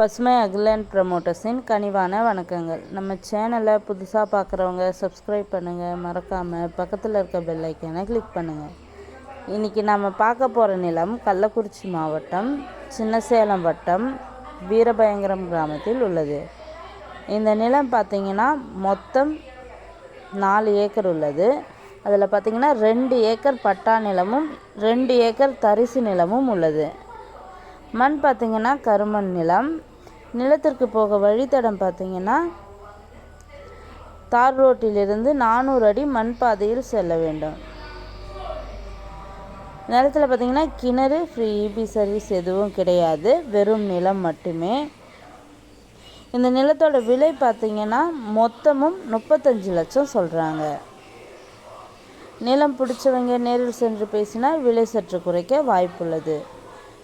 பசுமை அகிலன் ப்ரமோட்டர்ஸின் கனிவான வணக்கங்கள். நம்ம சேனலை புதுசாக பார்க்குறவங்க சப்ஸ்கிரைப் பண்ணுங்கள் மறக்காமல் பக்கத்தில் இருக்க பெல்லைக்கனை கிளிக் பண்ணுங்கள் இன்றைக்கி நம்ம பார்க்க போகிற நிலம் கள்ளக்குறிச்சி மாவட்டம் சின்னசேலம் வட்டம் வீரபயங்கரம் கிராமத்தில் உள்ளது. இந்த நிலம் பார்த்திங்கன்னா மொத்தம் நாலு ஏக்கர் உள்ளது. அதில் பார்த்திங்கன்னா ரெண்டு ஏக்கர் பட்டா நிலமும் ரெண்டு ஏக்கர் தரிசு நிலமும் உள்ளது. மண் பார்த்திங்கன்னா கருமண் நிலம் நிலத்திற்கு போக வழித்தடம் பார்த்தீங்கன்னா தார் ரோட்டிலிருந்து நானூறு அடி மண் பாதையில் செல்ல வேண்டும். நிலத்தில் பார்த்திங்கன்னா கிணறு ஃப்ரீ இபி சர்வீஸ் எதுவும் கிடையாது. வெறும் நிலம் மட்டுமே. இந்த நிலத்தோட விலை பார்த்திங்கன்னா மொத்தமும் முப்பத்தஞ்சு லட்சம் சொல்கிறாங்க நிலம் பிடிச்சவங்க நேரில் சென்று பேசினால் விலை சற்று குறைக்க வாய்ப்புள்ளது.